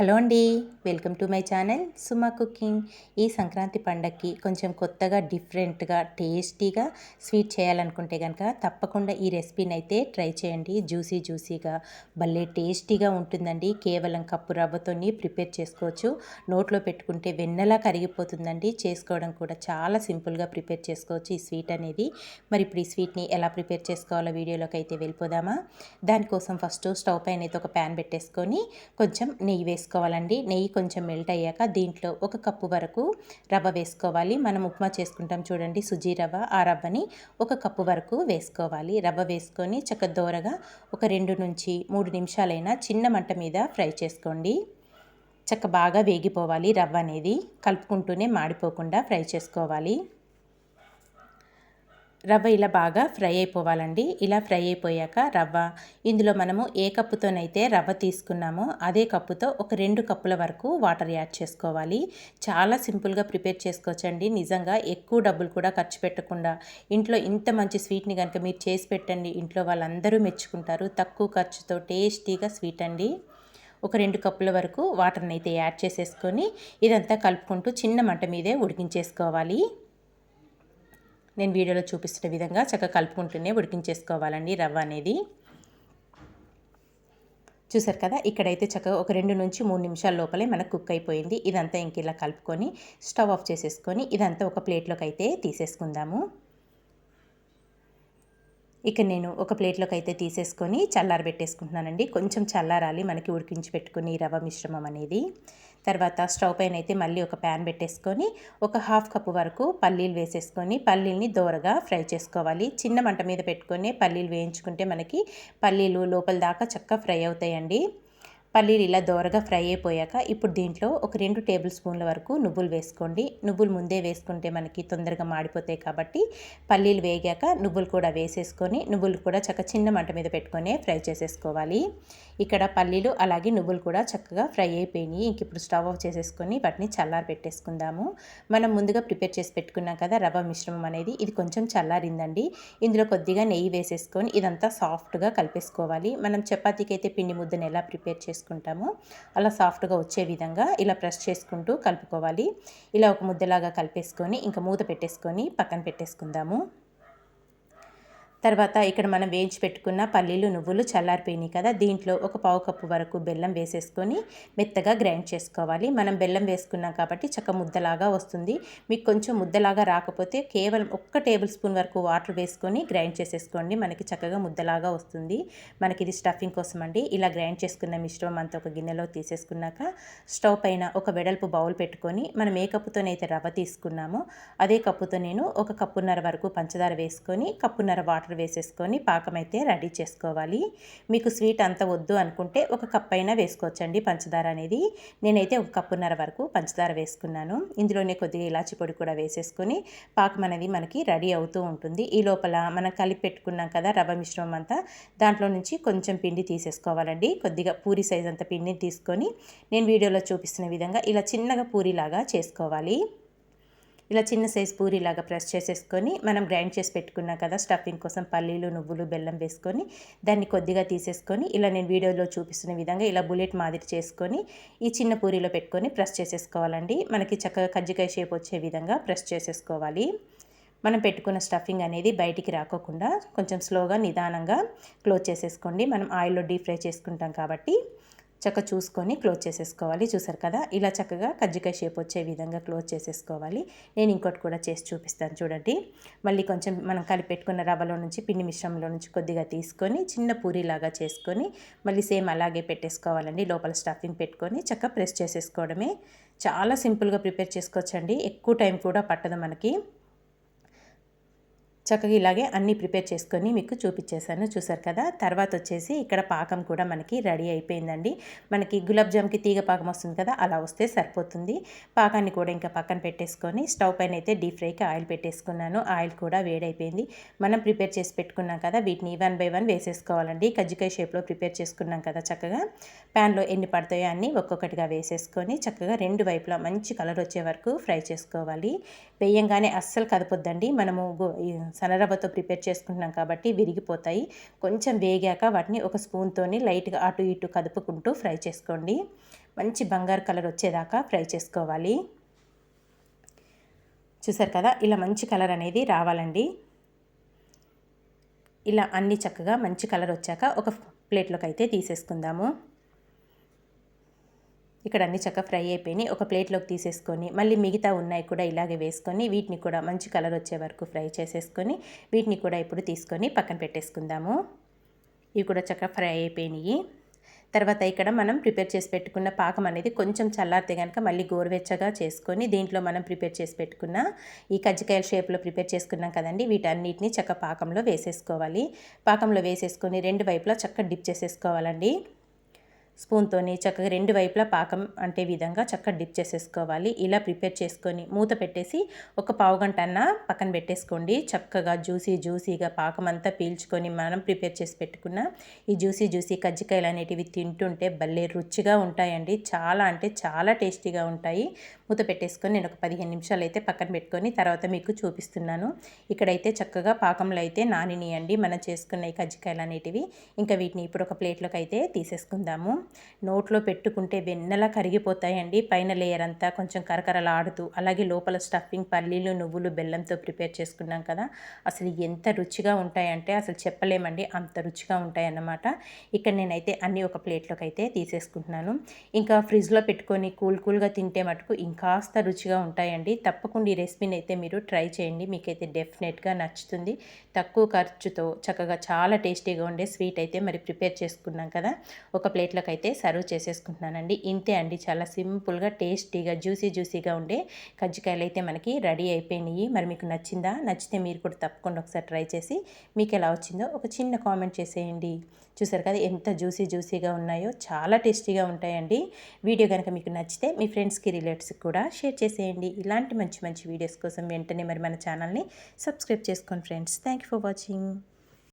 Hello అండి welcome to my channel Suma cooking. ఈ సంక్రాంతి పండగకి కొంచెం కొత్తగా డిఫరెంట్గా టేస్టీగా స్వీట్ చేయాలనుకుంటే కనుక తప్పకుండా ఈ రెసిపీని అయితే ట్రై చేయండి. జ్యూసీ జ్యూసీగా భలే టేస్టీగా ఉంటుందండి. కేవలం కప్పు రవ్వతోని ప్రిపేర్ చేసుకోవచ్చు. నోట్లో పెట్టుకుంటే వెన్నెలా కరిగిపోతుందండి. చేసుకోవడం కూడా చాలా సింపుల్గా ప్రిపేర్ చేసుకోవచ్చు ఈ స్వీట్ అనేది. మరి ఇప్పుడు ఈ స్వీట్ని ఎలా ప్రిపేర్ చేసుకోవాలో వీడియోలోకి అయితే వెళ్ళిపోదామా? దానికోసం ఫస్ట్ స్టవ్ పైన అయితే ఒక ప్యాన్ పెట్టేసుకొని కొంచెం నెయ్యి వేసుకో వేసుకోవాలండి. నెయ్యి కొంచెం మెల్ట్ అయ్యాక దీంట్లో ఒక కప్పు వరకు రవ్వ వేసుకోవాలి. మనం ఉప్మా చేసుకుంటాం చూడండి సుజీ రవ్వ. ఆ రవ్వని ఒక కప్పు వరకు వేసుకోవాలి. రవ్వ వేసుకొని చక్క దోరగా ఒక రెండు నుంచి మూడు నిమిషాలైనా చిన్న మంట మీద ఫ్రై చేసుకోండి. చక్క బాగా వేగిపోవాలి రవ్వ అనేది. కలుపుకుంటూనే మాడిపోకుండా ఫ్రై చేసుకోవాలి. రవ్వ ఇలా బాగా ఫ్రై అయిపోవాలండి. ఇలా ఫ్రై అయిపోయాక రవ్వ ఇందులో మనము ఏ కప్పుతోనైతే రవ్వ తీసుకున్నామో అదే కప్పుతో ఒక రెండు కప్పుల వరకు వాటర్ యాడ్ చేసుకోవాలి. చాలా సింపుల్గా ప్రిపేర్ చేసుకోవచ్చండి. నిజంగా ఎక్కువ డబ్బులు కూడా ఖర్చు పెట్టకుండా ఇంట్లో ఇంత మంచి స్వీట్ని కనుక మీరు చేసి పెట్టండి. ఇంట్లో వాళ్ళందరూ మెచ్చుకుంటారు. తక్కువ ఖర్చుతో టేస్టీగా స్వీట్ అండి. ఒక రెండు కప్పుల వరకు వాటర్ని అయితే యాడ్ చేసేసుకొని ఇదంతా కలుపుకుంటూ చిన్న మంట మీదే ఉడికించేసుకోవాలి. నేను వీడియోలో చూపిస్తున్న విధంగా చక్కగా కలుపుకుంటూనే ఉడికించేసుకోవాలండి రవ్వ అనేది. చూసారు కదా ఇక్కడైతే చక్కగా ఒక రెండు నుంచి మూడు నిమిషాల లోపలే మనకు కుక్ అయిపోయింది. ఇదంతా ఇంక ఇలా కలుపుకొని స్టవ్ ఆఫ్ చేసేసుకొని ఇదంతా ఒక ప్లేట్లోకి అయితే తీసేసుకుందాము. ఇక నేను ఒక ప్లేట్లోకి అయితే తీసేసుకొని చల్లారబెట్టేసుకుంటున్నానండి. కొంచెం చల్లారాలి మనకి ఉడికించి పెట్టుకుని రవ్వ మిశ్రమం అనేది. తర్వాత స్టవ్ పైన అయితే మళ్ళీ ఒక ప్యాన్ పెట్టేసుకొని ఒక హాఫ్ కప్పు వరకు పల్లీలు వేసేసుకొని పల్లీల్ని దోరగా ఫ్రై చేసుకోవాలి. చిన్న మంట మీద పెట్టుకొని పల్లీలు వేయించుకుంటే మనకి పల్లీలు లోపల దాకా చక్కగా ఫ్రై అవుతాయండి. పల్లీలు ఇలా దోరగా ఫ్రై అయిపోయాక ఇప్పుడు దీంట్లో ఒక రెండు టేబుల్ స్పూన్ల వరకు నువ్వులు వేసుకోండి. నువ్వులు ముందే వేసుకుంటే మనకి తొందరగా మాడిపోతాయి కాబట్టి పల్లీలు వేగాక నువ్వులు కూడా వేసేసుకొని నువ్వులు కూడా చక్క చిన్న మంట మీద పెట్టుకొని ఫ్రై చేసేసుకోవాలి. ఇక్కడ పల్లీలు అలాగే నువ్వులు కూడా చక్కగా ఫ్రై అయిపోయినాయి. ఇంక ఇప్పుడు స్టవ్ ఆఫ్ చేసేసుకొని వాటిని చల్లారి పెట్టేసుకుందాము. మనం ముందుగా ప్రిపేర్ చేసి పెట్టుకున్నాం కదా రవ్వ మిశ్రమం అనేది ఇది కొంచెం చల్లారిందండి. ఇందులో కొద్దిగా నెయ్యి వేసేసుకొని ఇదంతా సాఫ్ట్గా కలిపేసుకోవాలి. మనం చపాతీకి అయితే పిండి ముద్దను ఎలా ప్రిపేర్ చేసుకోవాలి చేసుకుంటాము. అలా సాఫ్ట్గా వచ్చే విధంగా ఇలా ప్రెస్ చేసుకుంటూ కలుపుకోవాలి. ఇలా ఒక ముద్దలాగా కలిపేసుకొని ఇంకా మూత పెట్టేసుకొని పక్కన పెట్టేసుకుందాము. తర్వాత ఇక్కడ మనం వేయించి పెట్టుకున్న పల్లీలు నువ్వులు చల్లారిపోయినాయి కదా దీంట్లో ఒక పావు కప్పు వరకు బెల్లం వేసేసుకొని మెత్తగా గ్రైండ్ చేసుకోవాలి. మనం బెల్లం వేసుకున్నాం కాబట్టి చక్క ముద్దలాగా వస్తుంది. మీకు కొంచెం ముద్దలాగా రాకపోతే కేవలం ఒక్క టేబుల్ స్పూన్ వరకు వాటర్ వేసుకొని గ్రైండ్ చేసేసుకోండి. మనకి చక్కగా ముద్దలాగా వస్తుంది. మనకి ఇది స్టఫింగ్ కోసం అండి. ఇలా గ్రైండ్ చేసుకున్న మిశ్రమం అంతా ఒక గిన్నెలో తీసేసుకున్నాక స్టవ్ పైన ఒక వెడల్పు బౌల్ పెట్టుకొని మనం ఏ కప్పుతోనైతే రవ్వ తీసుకున్నామో అదే కప్పుతో నేను ఒక కప్పున్నర వరకు పంచదార వేసుకొని కప్పున్నర వాటర్ వాటర్ వేసేసుకొని పాకం అయితే రెడీ చేసుకోవాలి. మీకు స్వీట్ అంత వద్దు అనుకుంటే ఒక కప్ అయినా వేసుకోవచ్చండి పంచదార అనేది. నేనైతే ఒక కప్పున్నర వరకు పంచదార వేసుకున్నాను. ఇందులోనే కొద్దిగా ఇలాచి పొడి కూడా వేసేసుకొని పాకం అనేది మనకి రెడీ అవుతూ ఉంటుంది. ఈ లోపల మనం కలిపి పెట్టుకున్నాం కదా రవ్వ మిశ్రమం అంతా దాంట్లో నుంచి కొంచెం పిండి తీసేసుకోవాలండి. కొద్దిగా పూరి సైజ్ అంత పిండిని తీసుకొని నేను వీడియోలో చూపిస్తున్న విధంగా ఇలా చిన్నగా పూరిలాగా చేసుకోవాలి. ఇలా చిన్న సైజ్ పూరిలాగా ప్రెస్ చేసేసుకొని మనం గ్రైండ్ చేసి పెట్టుకున్నాం కదా స్టఫింగ్ కోసం పల్లీలు నువ్వులు బెల్లం వేసుకొని దాన్ని కొద్దిగా తీసేసుకొని ఇలా నేను వీడియోలో చూపిస్తున్న విధంగా ఇలా బుల్లెట్ మాదిరి చేసుకొని ఈ చిన్న పూరిలో పెట్టుకొని ప్రెస్ చేసేసుకోవాలండి. మనకి చక్కగా కజ్జికాయ షేప్ వచ్చే విధంగా ప్రెస్ చేసేసుకోవాలి. మనం పెట్టుకున్న స్టఫింగ్ అనేది బయటికి రాకోకుండా కొంచెం స్లోగా నిదానంగా క్లోజ్ చేసేసుకోండి. మనం ఆయిల్లో డీప్ ఫ్రై చేసుకుంటాం కాబట్టి చక్క చూసుకొని క్లోజ్ చేసేసుకోవాలి. చూసారు కదా? ఇలా చక్కగా కజ్జికాయ షేప్ వచ్చే విధంగా క్లోజ్ చేసేసుకోవాలి. నేను ఇంకోటి కూడా చేసి చూపిస్తాను చూడండి. మళ్ళీ కొంచెం మనం కలిపెట్టుకున్న రవ్వలో నుంచి పిండి మిశ్రమంలో నుంచి కొద్దిగా తీసుకొని చిన్న పూరిలాగా చేసుకొని మళ్ళీ సేమ్ అలాగే పెట్టేసుకోవాలండి. లోపల స్టఫింగ్ పెట్టుకొని చక్కగా ప్రెస్ చేసేసుకోవడమే. చాలా సింపుల్గా ప్రిపేర్ చేసుకోవచ్చండి. ఎక్కువ టైం కూడా పట్టదు మనకి. చక్కగా ఇలాగే అన్నీ ప్రిపేర్ చేసుకొని మీకు చూపించేశాను. చూసారు కదా? తర్వాత వచ్చేసి ఇక్కడ పాకం కూడా మనకి రెడీ అయిపోయిందండి. మనకి గులాబ్ జామ్కి తీగ పాకం వస్తుంది కదా? అలా వస్తే సరిపోతుంది. పాకాన్ని కూడా ఇంకా పక్కన పెట్టేసుకొని స్టవ్ పైన అయితే డీప్ ఫ్రైకి ఆయిల్ పెట్టేసుకున్నాను. ఆయిల్ కూడా వేడైపోయింది. మనం ప్రిపేర్ చేసి పెట్టుకున్నాం కదా? వీటిని వన్ బై వన్ వేసేసుకోవాలండి. కజ్జికాయ షేప్లో ప్రిపేర్ చేసుకున్నాం కదా చక్కగా? ప్యాన్లో ఎన్ని పడతాయో అన్నీ ఒక్కొక్కటిగా వేసేసుకొని చక్కగా రెండు వైపులా మంచి కలర్ వచ్చే వరకు ఫ్రై చేసుకోవాలి. వేయంగానే అస్సలు కదపొద్దండి. మనము సనరవ్వతో ప్రిపేర్ చేసుకుంటున్నాం కాబట్టి విరిగిపోతాయి. కొంచెం వేగాక వాటిని ఒక స్పూన్తోని లైట్గా అటు ఇటు కదుపుకుంటూ ఫ్రై చేసుకోండి. మంచి బంగారు కలర్ వచ్చేదాకా ఫ్రై చేసుకోవాలి. చూసారు కదా? ఇలా మంచి కలర్ అనేది రావాలండి. ఇలా అన్ని చక్కగా మంచి కలర్ వచ్చాక ఒక ప్లేట్లోకి అయితే తీసేసుకుందాము. ఇక్కడ అన్ని చక్కగా ఫ్రై అయిపోయినాయి. ఒక ప్లేట్లోకి తీసేసుకొని మళ్ళీ మిగతా ఉన్నాయి కూడా ఇలాగే వేసుకొని వీటిని కూడా మంచి కలర్ వచ్చే వరకు ఫ్రై చేసేసుకొని వీటిని కూడా ఇప్పుడు తీసుకొని పక్కన పెట్టేసుకుందాము. ఇవి కూడా చక్కగా ఫ్రై అయిపోయినాయి. తర్వాత ఇక్కడ మనం ప్రిపేర్ చేసి పెట్టుకున్న పాకం అనేది కొంచెం చల్లారితే కనుక మళ్ళీ గోరువెచ్చగా చేసుకొని దీంట్లో మనం ప్రిపేర్ చేసి పెట్టుకున్న ఈ కజ్జికాయల షేప్లో ప్రిపేర్ చేసుకున్నాం కదండి వీటన్నిటిని చక్క పాకంలో వేసేసుకోవాలి. పాకంలో వేసేసుకొని రెండు వైపులా చక్కగా డిప్ చేసేసుకోవాలండి. స్పూన్తోని చక్కగా రెండు వైపులా పాకం అంటే విధంగా చక్కగా డిప్ చేసేసుకోవాలి. ఇలా ప్రిపేర్ చేసుకొని మూత పెట్టేసి ఒక పావు గంట అన్న పక్కన పెట్టేసుకోండి. చక్కగా జ్యూసీ జ్యూసీగా పాకం అంతా పీల్చుకొని మనం ప్రిపేర్ చేసి పెట్టుకున్న ఈ జ్యూసీ జ్యూసీ కజ్జికాయలు అనేటివి తింటుంటే భలే రుచిగా ఉంటాయండి. చాలా అంటే చాలా టేస్టీగా ఉంటాయి. మూత పెట్టేసుకొని నేను ఒక పదిహేను నిమిషాలు అయితే పక్కన పెట్టుకొని తర్వాత మీకు చూపిస్తున్నాను. ఇక్కడైతే చక్కగా పాకంలో అయితే నానినియండి. మనం చేసుకున్న ఈ కజ్జికాయలు అనేటివి. ఇంకా వీటిని ఇప్పుడు ఒక ప్లేట్లోకి అయితే తీసేసుకుందాము. నోట్లో పెట్టుకుంటే వెన్నెలా కరిగిపోతాయండి. పైన లేయర్ అంతా కొంచెం కరకరలాడుతూ అలాగే లోపల స్టఫింగ్ పల్లీలు నువ్వులు బెల్లంతో ప్రిపేర్ చేసుకున్నాం కదా. అసలు ఎంత రుచిగా ఉంటాయంటే అసలు చెప్పలేమండి. అంత రుచిగా ఉంటాయన్నమాట. ఇక్కడ నేనైతే అన్నీ ఒక ప్లేట్లోకి అయితే తీసేసుకుంటున్నాను. ఇంకా ఫ్రిడ్జ్లో పెట్టుకొని కూల్ కూల్గా తింటే మటుకు ఇంకాస్త రుచిగా ఉంటాయండి. తప్పకుండా ఈ రెసిపీని అయితే మీరు ట్రై చేయండి. మీకైతే డెఫినెట్గా నచ్చుతుంది. తక్కువ ఖర్చుతో చక్కగా చాలా టేస్టీగా ఉండే స్వీట్ అయితే మరి ప్రిపేర్ చేసుకున్నాం కదా. ఒక ప్లేట్లోకి అయితే సర్వ్ చేసేసుకుంటున్నానండి. ఇంతే అండి. చాలా సింపుల్గా టేస్టీగా జ్యూసీ జ్యూసీగా ఉండే కజ్జికాయలు అయితే మనకి రెడీ అయిపోయినాయి. మరి మీకు నచ్చిందా? నచ్చితే మీరు కూడా తప్పకుండా ఒకసారి ట్రై చేసి మీకు ఎలా వచ్చిందో ఒక చిన్న కామెంట్ చేసేయండి. చూసారు కదా ఎంత జ్యూసీ జ్యూసీగా ఉన్నాయో చాలా టేస్టీగా ఉంటాయండి. వీడియో కనుక మీకు నచ్చితే మీ ఫ్రెండ్స్కి రిలేటివ్స్కి కూడా షేర్ చేసేయండి. ఇలాంటి మంచి మంచి వీడియోస్ కోసం వెంటనే మరి మన ఛానల్ని సబ్స్క్రైబ్ చేసుకోండి friends. Thank you for watching.